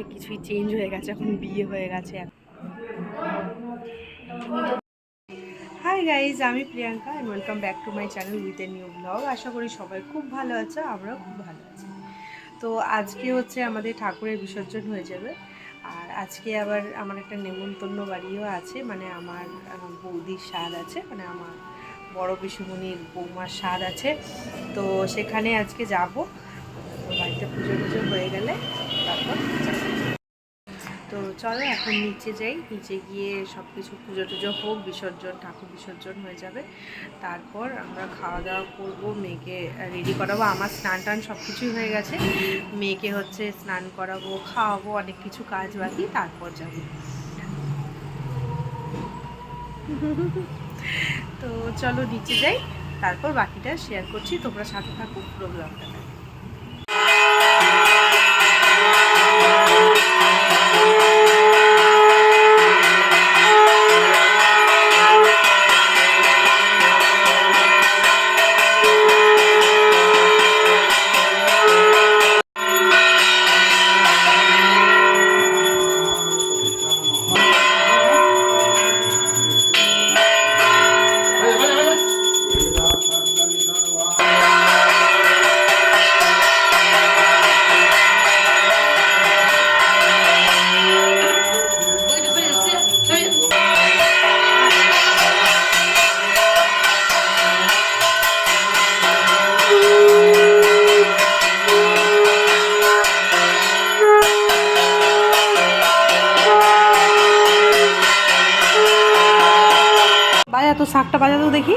অনেক কিছুই চেঞ্জ হয়ে গেছে, এখন বিয়ে হয়ে গেছে। হাই গাইজ আমি Priyanka and welcome back to my channel with a new vlog আশা করি সবাই খুব ভালো আছে, আমরাও খুব ভালো আছি। তো আজকে হচ্ছে আমাদের ঠাকুরের বিসর্জন হয়ে যাবে। আর আজকে আবার আমার একটা নেমন্তন্ন বাড়িও আছে মানে আমার বৌদির স্বাদ আছে মানে আমার বড় পিসুমণির বৌমার স্বাদ আছে। তো সেখানে আজকে যাব। তো বাড়িতে পুজো টুজো হয়ে গেলে তারপর চলো এখন নিচে যাই। নিচে গিয়ে সব কিছু পুজো টুজো হোক, বিসর্জন, ঠাকুর বিসর্জন হয়ে যাবে। তারপর আমরা খাওয়া দাওয়া করব, মেয়েকে রেডি করাবো। আমার স্নান টান সব কিছুই হয়ে গেছে। মেয়েকে হচ্ছে স্নান করাবো, খাওয়াবো, অনেক কিছু কাজ বাকি, তারপর যাব। তো চলো নিচে যাই। তারপর বাকিটা শেয়ার করছি। তোমরা সাথে থাকো পুরো ব্লগটা তো শাকটা বাজা তো দেখি।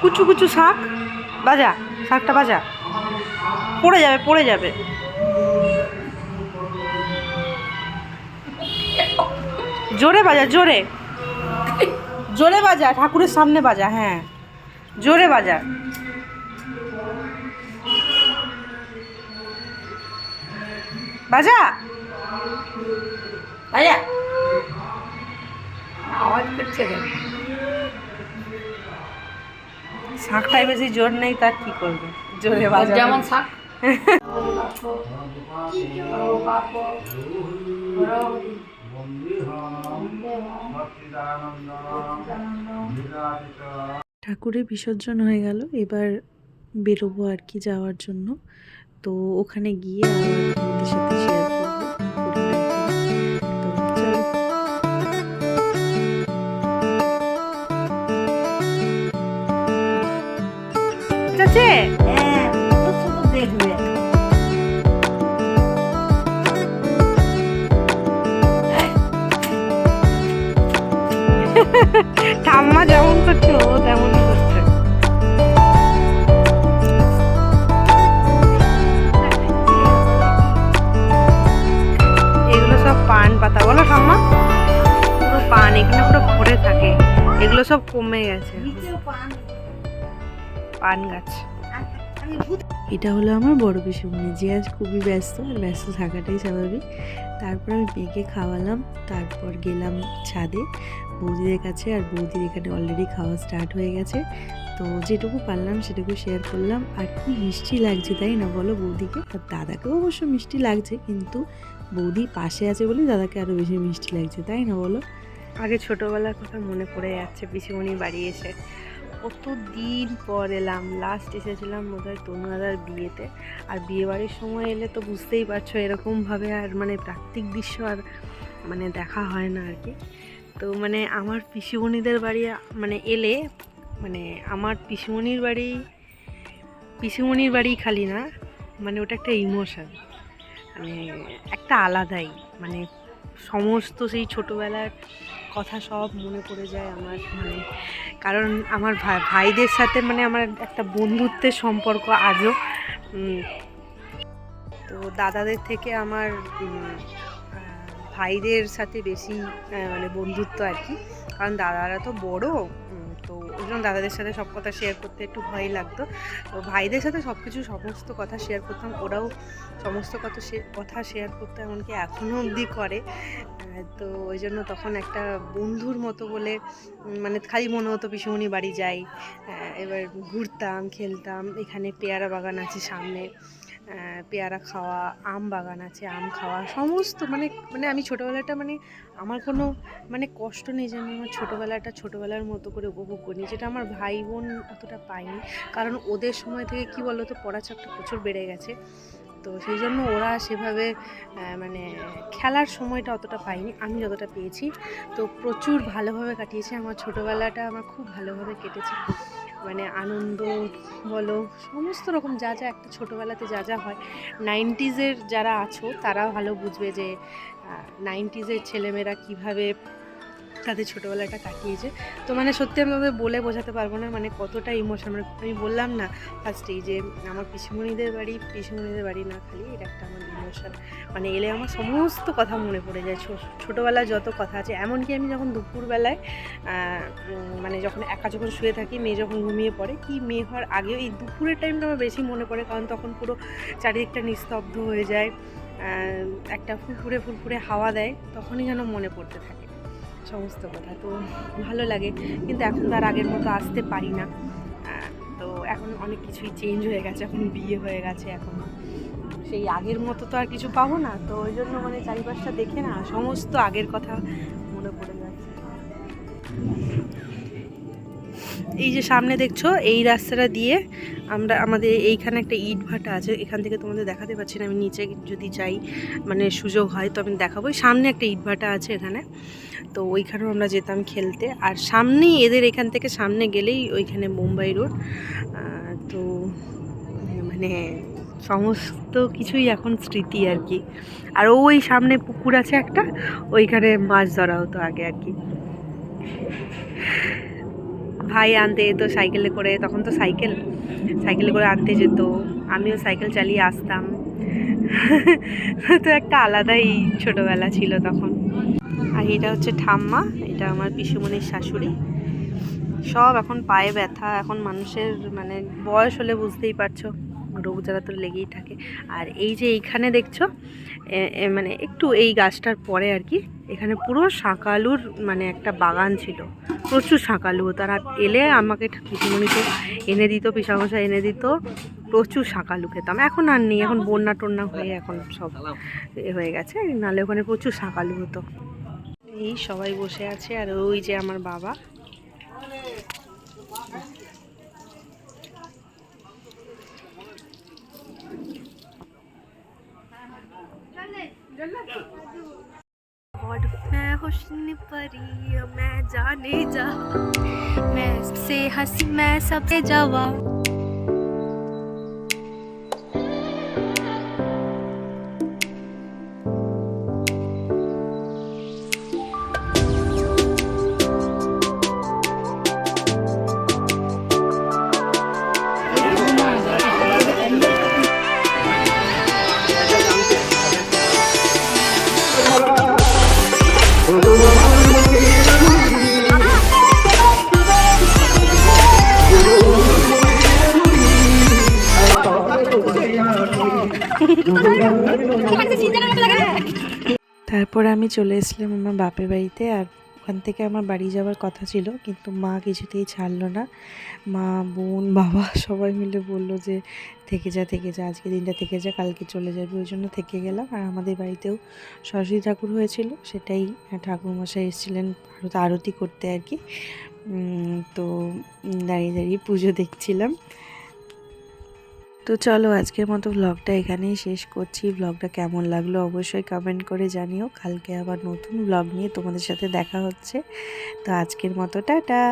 কুচু কুচু শাক। বাজা শাকটা বাজা পড়ে যাবে পড়ে যাবে। জোরে বাজা জোরে। জোরে বাজা ঠাকুরের সামনে বাজা হ্যাঁ। জোরে বাজা বাজা বাজা আওয়াজ করছে কেন? শাঁখটায় বেশি জোর নেই তার কি করবে? জোরে বাজাবে। যেমন শাক। ঠাকুরের বিসর্জন হয়ে গেল এবার বেরোবো আর কি যাওয়ার জন্য। তো ওখানে গিয়ে আবার তোমাদের সাথে শেয়ার হ্যাঁ দেখবে ঠাম্মা যেমন করছে, ও তেমনই করছে। এগুলো সব পান পাতা। বলো ঠাম্মা পান, এখানে পুরো ভরে থাকে। এগুলো সব কমে গেছে। পান গাছ। এটা হলো আমার বড় পিসুমণি যে আজ খুবই ব্যস্ত আর ব্যস্ত থাকাটাই স্বাভাবিক। তারপর আমি মেয়েকে খাওয়ালাম তারপর গেলাম ছাদে। বৌদিদের কাছে আর বৌদির এখানে অলরেডি খাওয়া স্টার্ট হয়ে গেছে। তো যেটুকু পারলাম সেটুকু শেয়ার করলাম। আর কি মিষ্টি লাগছে তাই না বলো বৌদিকে? আর দাদাকেও অবশ্য মিষ্টি লাগছে কিন্তু বৌদি পাশে আছে বলে দাদাকে আরও বেশি মিষ্টি লাগছে তাই না বলো? আগে ছোটোবেলার কথা মনে পড়ে যাচ্ছে পিসিমণি বাড়ি এসে। কত দিন পর এলাম? লাস্ট এসেছিলাম বোধহয় তনুদাদার বিয়েতে। আর বিয়ে বাড়ির সময় এলে তো বুঝতেই পারছ এরকমভাবে আর মানে প্রাকৃতিক দৃশ্য আর মানে দেখা হয় না আর কি। তো মানে আমার পিসিমণিদের বাড়ি মানে এলে মানে আমার পিসিমণির বাড়ি পিসিমণির বাড়ি খালি না মানে ওটা একটা ইমোশন। মানে একটা আলাদাই মানে সমস্ত সেই ছোটোবেলার কথা সব মনে পড়ে যায় আমার মানে কারণ আমার ভাইদের সাথে মানে আমার একটা বন্ধুত্বের সম্পর্ক আজও তো দাদাদের থেকে আমার ভাইদের সাথে বেশি মানে বন্ধুত্ব আর কি, কারণ দাদারা তো বড় তো ওই জন্য দাদাদের সাথে সব কথা শেয়ার করতে একটু ভয় লাগতো। তো ভাইদের সাথে সব কিছু সমস্ত কথা শেয়ার করতাম, ওরাও সমস্ত কথা কথা শেয়ার করতে, এমনকি এখনও অবধি করে। তো ওই জন্য তখন একটা বন্ধুর মতো বলে মানে খালি মনে হতো পিসুমণি বাড়ি যাই। এবার ঘুরতাম, খেলতাম, এখানে পেয়ারা বাগান আছে সামনে। পেয়ারা খাওয়া, আম বাগান আছে, আম খাওয়া, সমস্ত মানে মানে আমি ছোটোবেলাটা মানে আমার কোনো মানে কষ্ট নেই যে আমি আমার ছোটোবেলাটা ছোটোবেলার মতো করে উপভোগ করি যেটা আমার ভাই বোন অতটা পাইনি কারণ ওদের সময় থেকে কি বলো তো পড়াচাপটা প্রচুর বেড়ে গেছে। তো সেই জন্য ওরা সেভাবে মানে খেলার সময়টা অতটা পাইনি আমি যতটা পেয়েছি। তো প্রচুর ভালোভাবে কাটিয়েছি, আমার ছোটোবেলাটা আমার খুব ভালোভাবে কেটেছে। মানে আনন্দ বলো সমস্ত রকম যা যা একটা ছোটোবেলাতে যা যা হয়। নাইনটিজের যারা আছো তারা ভালো বুঝবে যে নাইনটিজের ছেলেমেয়েরা কীভাবে তাদের ছোটোবেলাটা কাটিয়েছে। তো মানে সত্যি আমি ওদের বলে বোঝাতে পারব না মানে কতটা ইমোশন মানে আমি বললাম না ফার্স্টেই যে আমার পিসিমণিদের বাড়ি পিসিমণিদের বাড়ি না খালি, এটা একটা আমার ইমোশন মানে এলে আমার সমস্ত কথা মনে পড়ে যায়। ছোটোবেলায় যত কথা আছে, এমনকি আমি যখন দুপুরবেলায় মানে যখন একা যখন শুয়ে থাকি, মেয়ে যখন ঘুমিয়ে পড়ে, কি মেয়ে হওয়ার আগেও এই দুপুরের টাইমটা আমার বেশি মনে পড়ে, কারণ তখন পুরো চারিদিকটা নিস্তব্ধ হয়ে যায় একটা ফুরফুরে ফুরফুরে হাওয়া দেয়, তখনই যেন মনে পড়তে থাকে। সমস্ত কথা তো ভালো লাগে, কিন্তু এখন তো আর আগের মতো আসতে পারি না। তো এখন অনেক কিছুই চেঞ্জ হয়ে গেছে, এখন বিয়ে হয়ে গেছে এখন। সেই আগের মতো তো আর কিছু পাবো না, তো ওই জন্য মানে চারিপাশটা দেখে না, সমস্ত আগের কথা মনে পড়ে এই যে সামনে দেখছ, এই রাস্তাটা দিয়ে আমরা, আমাদের এইখানে একটা ইট ভাটা আছে, এখান থেকে তোমাদের দেখাতে পারছি না, আমি নিচে যদি যাই মানে সুযোগ হয় তো আমি দেখাবো সামনে একটা ইট ভাটা আছে এখানে, তো ওইখানেও আমরা যেতাম খেলতে। আর সামনেই এদের এখান থেকে সামনে গেলেই ওইখানে মুম্বাই রোড। তো মানে সমস্ত কিছুই এখন স্মৃতি আর কি। আর ওই সামনে পুকুর আছে একটা, ওইখানে মাছ ধরা হতো আগে আর কি। ভাই আনতে যেত সাইকেলে করে, তখন তো সাইকেল, সাইকেলে করে আনতে যেত। আমিও সাইকেল চালিয়ে আসতাম। তো একটা আলাদাই ছোটোবেলা ছিল তখন। আর এটা হচ্ছে ঠাম্মা, এটা আমার পিসুমণির শাশুড়ি। সব এখন পায়ে ব্যথা, এখন মানুষের মানে বয়স হলে বুঝতেই পারছ। রোগ জ্বালা তো লেগেই থাকে। আর এই যে এইখানে দেখছ মানে একটু এই গাছটার পরে আর কি, এখানে পুরো শাঁকালুর মানে একটা বাগান ছিল। প্রচুর শাঁকালু। হতো আর এলে আমাকে পিসিমণি তো এনে দিত পিসামশা এনে দিত, প্রচুর শাঁকালু খেতাম। এখন আর নেই, এখন বন্যা টন্যা হয়ে এখন সব হয়ে গেছে, নাহলে ওখানে প্রচুর শাঁকালু হতো। এই সবাই বসে আছে, আর ওই যে আমার বাবা। मैं हुस्न परी मैं जाने जा। मैं से हँसी मैं सबसे जवा তারপর আমি চলে এসলাম আমার বাপের বাড়িতে আর ওখান থেকে আমার বাড়ি যাওয়ার কথা ছিল, কিন্তু মা কিছুতেই ছাড়লো না। মা, বোন, বাবা সবাই মিলে বলল যে, থেকে যা থেকে যা, আজকে দিনটা থেকে যা, কালকে চলে যাবে। ওই জন্য থেকে গেলাম। আর আমাদের বাড়িতেও সরস্বতী ঠাকুর হয়েছিল, সেটাই ঠাকুরমশাই এসেছিলেন আরতি করতে আর কি। তো দাঁড়িয়ে দাঁড়িয়ে পুজো দেখছিলাম। তো চলো আজকের মতো ব্লগটা এখানেই শেষ করছি। ব্লগটা কেমন লাগল অবশ্যই কমেন্ট করে জানিও। কালকে আবার নতুন ব্লগ নিয়ে তোমাদের সাথে দেখা হচ্ছে। তো আজকের মতো, টাটা!